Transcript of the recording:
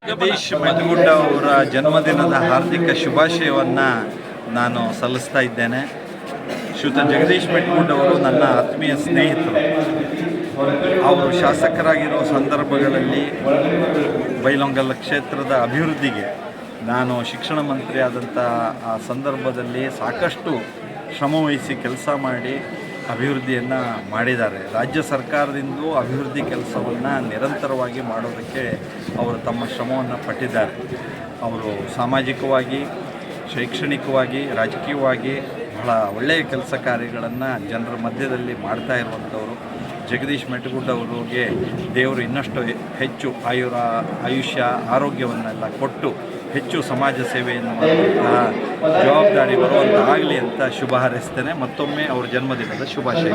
ಜಗದೀಶ್ ಮೆಟಗುಡ್ಡ ಅವರ ಜನ್ಮದಿನದ ಹಾರ್ದಿಕ ಶುಭಾಶಯವನ್ನು ನಾನು ಸಲ್ಲಿಸ್ತಾ ಇದ್ದೇನೆ. ಶ್ರೀಯುತ ಜಗದೀಶ್ ಮೆಟಗುಡ್ಡ ಅವರು ನನ್ನ ಆತ್ಮೀಯ ಸ್ನೇಹಿತರು. ಅವರು ಶಾಸಕರಾಗಿರೋ ಸಂದರ್ಭಗಳಲ್ಲಿ ಬೈಲೊಂಗಲ್ ಕ್ಷೇತ್ರದ ಅಭಿವೃದ್ಧಿಗೆ ನಾನು ಶಿಕ್ಷಣ ಮಂತ್ರಿ ಆದಂಥ ಆ ಸಂದರ್ಭದಲ್ಲಿ ಸಾಕಷ್ಟು ಶ್ರಮವಹಿಸಿ ಕೆಲಸ ಮಾಡಿ ಅಭಿವೃದ್ಧಿಯನ್ನು ಮಾಡಿದ್ದಾರೆ. ರಾಜ್ಯ ಸರ್ಕಾರದಿಂದ ಅಭಿವೃದ್ಧಿ ಕೆಲಸವನ್ನು ನಿರಂತರವಾಗಿ ಮಾಡೋದಕ್ಕೆ ಅವರು ತಮ್ಮ ಶ್ರಮವನ್ನು ಪಟ್ಟಿದ್ದಾರೆ. ಅವರು ಸಾಮಾಜಿಕವಾಗಿ, ಶೈಕ್ಷಣಿಕವಾಗಿ, ರಾಜಕೀಯವಾಗಿ ಬಹಳ ಒಳ್ಳೆಯ ಕೆಲಸ ಕಾರ್ಯಗಳನ್ನು ಜನರ ಮಧ್ಯದಲ್ಲಿ ಮಾಡ್ತಾ ಇರುವಂಥವರು. ಜಗದೀಶ್ ಮೆಟಗುಡ್ಡ ಅವರಿಗೆ ದೇವರು ಇನ್ನಷ್ಟು ಹೆಚ್ಚು ಆಯುರ, ಆಯುಷ್ಯ, ಆರೋಗ್ಯವನ್ನೆಲ್ಲ ಕೊಟ್ಟು ಹೆಚ್ಚು ಸಮಾಜ ಸೇವೆಯನ್ನು ಮಾಡುವಂತಹ ಜವಾಬ್ದಾರಿ ಬರುವಂತಾಗಲಿ ಅಂತ ಶುಭ ಹಾರೈಸ್ತೇನೆ. ಮತ್ತೊಮ್ಮೆ ಅವರ ಜನ್ಮದಿನದ ಶುಭಾಶಯ